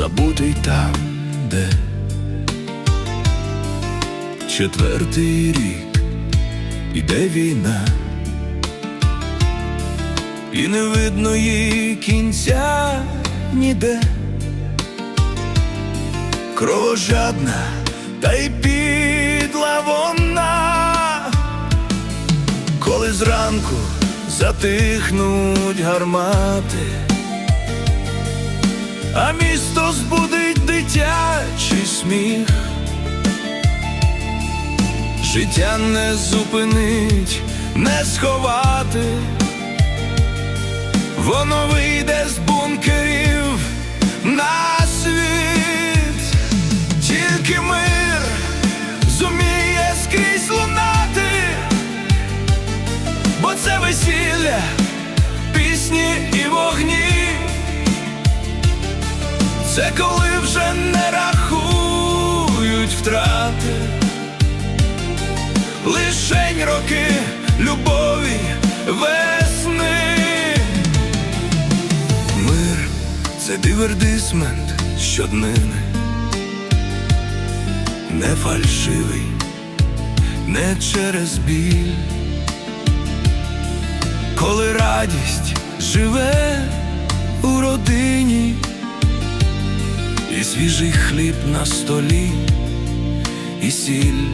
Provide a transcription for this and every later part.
лютий там, де четвертий рік іде війна, і не видно їй кінця ніде. Кровожадна та й підла вона, коли зранку затихнуть гармати, а місто дитячий сміх. Життя не зупинить, не сховати, воно вийде з бункерів це коли вже не рахують втрати. Лишень роки любові весни. Мир це дивертисмент щоднини, не фальшивий, не через біль. Коли радість живе і свіжий хліб на столі, і сіль.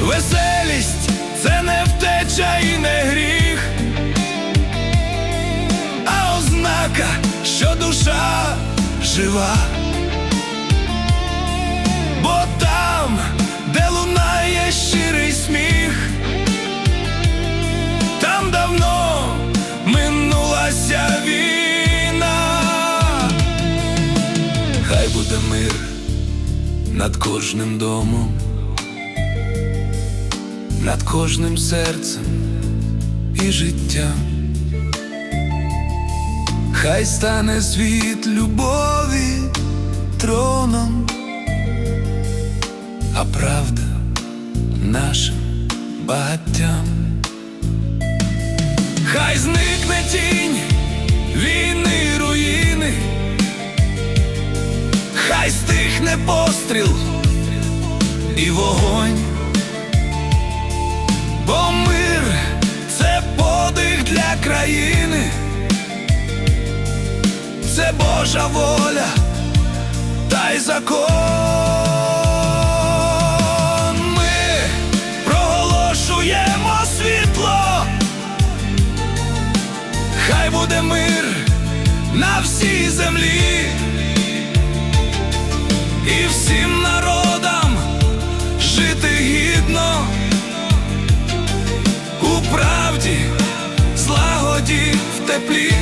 Веселість це не втеча і не гріх, а ознака, що душа жива. Буде мир над кожним домом над кожним серцем і життям. Хай стане світ любові троном, а правда нашим багаттям. Хай зникне тінь стихне постріл і вогонь. Бо мир це подих для країни, це Божа воля та й закон. Ми проголошуємо світло, хай буде мир на всій землі і всім народам жити гідно у правді, злагоді в теплі.